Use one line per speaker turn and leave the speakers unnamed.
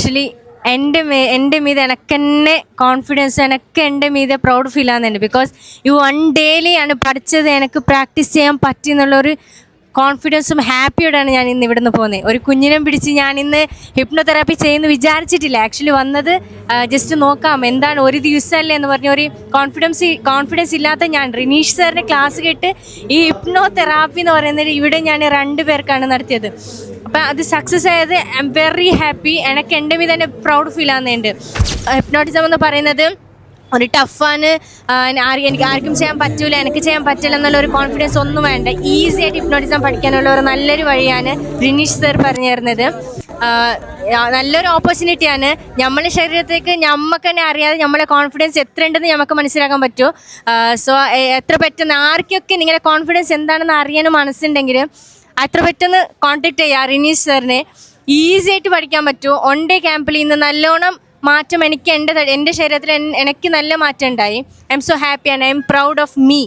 Actually എന്റെ may എന്റെ മീത് എനക്ക് തന്നെ കോൺഫിഡൻസ് എനക്ക് എന്റെ മീതെ പ്രൗഡ് ഫീൽ ആകുന്നുണ്ട് ബിക്കോസ് യു വൺ ഡേയിലി ആണ് പഠിച്ചത്. എനിക്ക് പ്രാക്ടീസ് ചെയ്യാൻ പറ്റി എന്നുള്ളൊരു കോൺഫിഡൻസും ഹാപ്പിയോടാണ് ഞാൻ ഇന്ന് ഇവിടുന്ന് പോകുന്നത് ഒരു കുഞ്ഞിനെ പിടിച്ച് ഞാൻ ഇന്ന് ഹിപ്നോതെറാപ്പി ചെയ്യുന്നു വിചാരിച്ചിട്ടില്ല. ആക്ച്വലി വന്നത് ജസ്റ്റ് നോക്കാം. എന്താണ് ഒരു ദിവസമല്ലേ എന്ന് പറഞ്ഞ ഒരു കോൺഫിഡൻസ് കോൺഫിഡൻസ് ഇല്ലാത്ത ഞാൻ റിനീഷ് സാറിന്റെ ക്ലാസ് കേട്ട് ഈ ഹിപ്നോതെറാപ്പി എന്ന് പറയുന്നത് ഇവിടെ ഞാൻ രണ്ട് പേർക്കാണ് നടത്തിയത്. അപ്പം അത് സക്സസ് ആയത് ഐ എം വെറി ഹാപ്പി എനിക്ക് എന്റെ മീത് തന്നെ പ്രൗഡ് ഫീൽ ആകുന്നുണ്ട് ഹിപ്നോട്ടിസം എന്ന് പറയുന്നത് ഒരു ടഫാണ്. എനിക്ക് ആർക്കും ചെയ്യാൻ പറ്റൂല എനിക്ക് ചെയ്യാൻ പറ്റില്ല എന്നുള്ള ഒരു കോൺഫിഡൻസ് ഒന്നും വേണ്ട. ഈസി ആയിട്ട് ഹിപ്നോട്ടിസം പഠിക്കാനുള്ള ഒരു നല്ലൊരു വഴിയാണ് റിനീഷ് സർ പറഞ്ഞു തരുന്നത്. നല്ലൊരു ഓപ്പർച്യൂണിറ്റിയാണ് നമ്മളെ ശരീരത്തേക്ക് നമുക്ക് തന്നെ അറിയാതെ നമ്മളെ കോൺഫിഡൻസ് എത്ര ഉണ്ടെന്ന് നമുക്ക് മനസ്സിലാക്കാൻ പറ്റും. സോ എത്ര പറ്റുന്ന ആർക്കൊക്കെ നിങ്ങളുടെ കോൺഫിഡൻസ് എന്താണെന്ന് അറിയാനും മനസ്സുണ്ടെങ്കിൽ അത്ര പെട്ടെന്ന് കോൺടാക്ട് ചെയ്യുക റിനീഷ് സാറിനെ ഈസി ആയിട്ട് പഠിക്കാൻ പറ്റും. ഒൺ ഡേ ക്യാമ്പിൽ ഇന്ന് നല്ലോണം മാറ്റം എനിക്ക് എന്റെ എന്റെ ശരീരത്തിൽ എനിക്ക് നല്ല മാറ്റം ഉണ്ടായി. I'm so happy and I'm proud of me